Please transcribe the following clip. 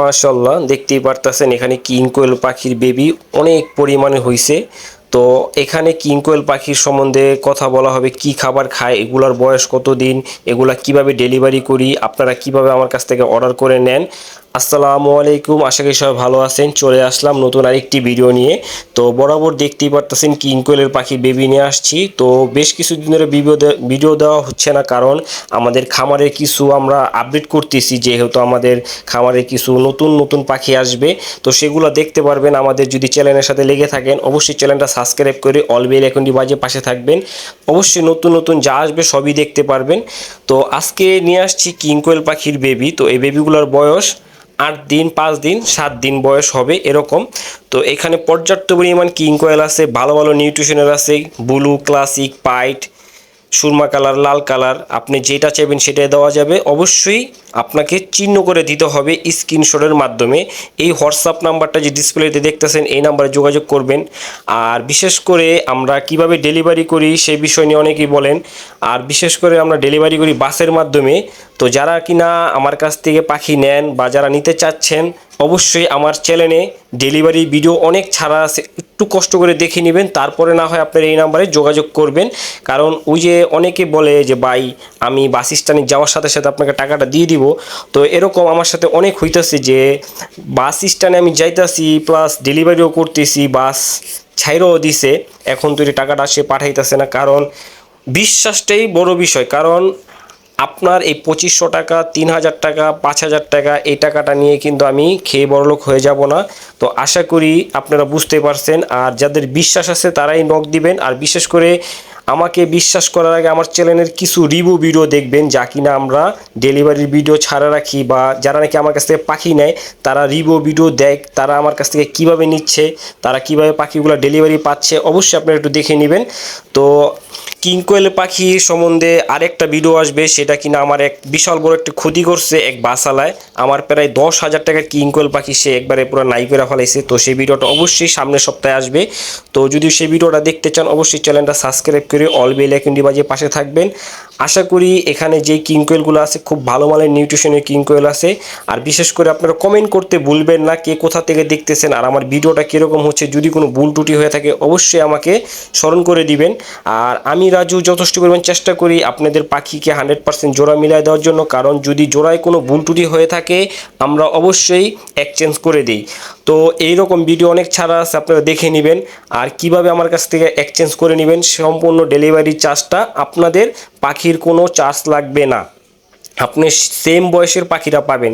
মাশাল্লাহ দেখতেই পারতেছেন এখানে কিং কোয়েল পাখির বেবি অনেক পরিমাণে হয়েছে তো এখানে কিং কোয়েল পাখির সম্বন্ধে কথা বলা হবে, কি খাবার খায়, এগুলার বয়স কত দিন এগুলা কীভাবে ডেলিভারি করি, আপনারা কীভাবে আমার কাছ থেকে অর্ডার করে নেন। আসসালামু আলাইকুম, আশা করি সবাই ভালো আছেন। চলে আসলাম নতুন আরেকটি ভিডিও নিয়ে। তো বরাবর দেখতেই পারতেছেন কিং কোয়েলের পাখির বেবি নিয়ে আসছি। তো বেশ কিছুদিন ধরে ভিডিও ভিডিও দেওয়া হচ্ছে না, কারণ আমাদের খামারে কিছু আমরা আপডেট করতেছি, যেহেতু আমাদের খামারে কিছু নতুন নতুন পাখি আসবে। তো সেগুলো দেখতে পারবেন। আমাদের যদি চ্যানেলের সাথে লেগে থাকেন, অবশ্যই চ্যানেলটা সাবস্ক্রাইব করে অল বেল আইকনটি বাজে পাশে থাকবেন। অবশ্যই নতুন নতুন যা আসবে সবই দেখতে পারবেন। তো আজকে নিয়ে আসছি কিং কোয়েল পাখির বেবি তো এই বেবিগুলোর বয়স আট দিন, পাঁচ দিন, সাত দিন বয়স হবে এরকম। তো এখানে পর্যাপ্ত পরিমাণ কিং কোয়েল আছে, ভালো ভালো নিউট্রিশনের আছে, ব্লু ক্লাসিক পাইট সুরমা কালার, লাল কালার, আপনি যেটা চাইবেন সেটাই দেওয়া যাবে। অবশ্যই আপনাকে চিহ্ন করে দিতে হবে স্ক্রিনশটের মাধ্যমে। এই হোয়াটসঅ্যাপ নাম্বারটা যে ডিসপ্লেতে দেখতেছেন, এই নাম্বারে যোগাযোগ করবেন। আর বিশেষ করে আমরা কীভাবে ডেলিভারি করি সেই বিষয় নিয়ে অনেকেই বলেন। আর বিশেষ করে আমরা ডেলিভারি করি বাসের মাধ্যমে। তো যারা কিনা আমার কাছ থেকে পাখি নেন বা যারা নিতে চাচ্ছেন অবশ্যই আমার চ্যানেলে ডেলিভারি ভিডিও অনেক ছাড়া আছে, একটু কষ্ট করে দেখে নেবেন, তারপরে না হয় আপনার এই নাম্বারে যোগাযোগ করবেন। কারণ ওই যে অনেকে বলে যে, ভাই, আমি বাস স্ট্যান্ডে যাওয়ার সাথে সাথে আপনাকে টাকাটা দিয়ে দিব। তো এরকম আমার সাথে অনেক হইতেছে যে বাস স্ট্যান্ডে আমি যাইতাছি প্লাস ডেলিভারিও করতেছি বাস ছাইরও দিছে, এখন তো এই টাকাটা সে পাঠাইতেছে না। কারণ বিশ্বাসটাই বড় বিষয়। কারণ আপনার এই পঁচিশশো টাকা, তিন হাজার টাকা, পাঁচ হাজার টাকা, এই টাকাটা নিয়ে কিন্তু আমি খেয়ে বড়লোক হয়ে যাব না। তো আশা করি আপনারা বুঝতে পারছেন। আর যাদের বিশ্বাস আছে তারাই নখ দিবেন। আর বিশেষ করে আমাকে বিশ্বাস করার আগে আমার চ্যানেলের কিছু রিভিউ ভিডিও দেখবেন, যা কিনা আমরা ডেলিভারির ভিডিও ছাড়া রাখি বা যারা নাকি আমার কাছ থেকে পাখি নেয়, তারা রিভিউ ভিডিও দেয় তারা আমার কাছ থেকে কীভাবে নিচ্ছে, তারা কীভাবে পাখিগুলো ডেলিভারি পাচ্ছে, অবশ্যই আপনারা একটু দেখে নেবেন। তো কিংকোয়েল পাখি সম্বন্ধে আরেকটা ভিডিও আসবে, সেটা কিনা আমার এক বিশাল বড় একটা ক্ষতি করছে এক বাসালায়। আমার প্রায় দশ হাজার টাকার কিংকোয়েল পাখি সে একবারে পুরো নাই করে ফেলাইছে। তো সেই ভিডিওটা অবশ্যই সামনের সপ্তাহে আসবে। তো যদি সেই ভিডিওটা দেখতে চান, অবশ্যই চ্যানেলটা সাবস্ক্রাইব করে অল বেল আইকনটি বাজিয়ে পাশে থাকবেন। আশা করি এখানে যে কিংকোয়েলগুলো আছে, খুব ভালো মানের নিউট্রিশনের কিংকোয়েল আছে। আর বিশেষ করে আপনারা কমেন্ট করতে ভুলবেন না কে কোথা থেকে দেখতেছেন আর আমার ভিডিওটা কীরকম হচ্ছে যদি কোনো ভুল ত্রুটি হয়ে থাকে অবশ্যই আমাকে স্মরণ করে দিবেন। আর আমি রাজু যথেষ্ট পরিমাণ চেষ্টা করি আপনাদের পাখিকে হান্ড্রেড পার্সেন্ট জোড়া মিলাই দেওয়ার জন্য। কারণ যদি জোড়ায় কোনো ভুল ত্রুটি হয়ে থাকে, আমরা অবশ্যই এক্সচেঞ্জ করে দিই। তো এইরকম ভিডিও অনেক ছাড়া আছে, আপনারা দেখে নেবেন। আর কীভাবে আমার কাছ থেকে এক্সচেঞ্জ করে নেবেন, সম্পূর্ণ ডেলিভারি চার্জটা আপনাদের পাখির কোনো চার্জ লাগবে না। আপনি সেম বয়সের পাখিরা পাবেন।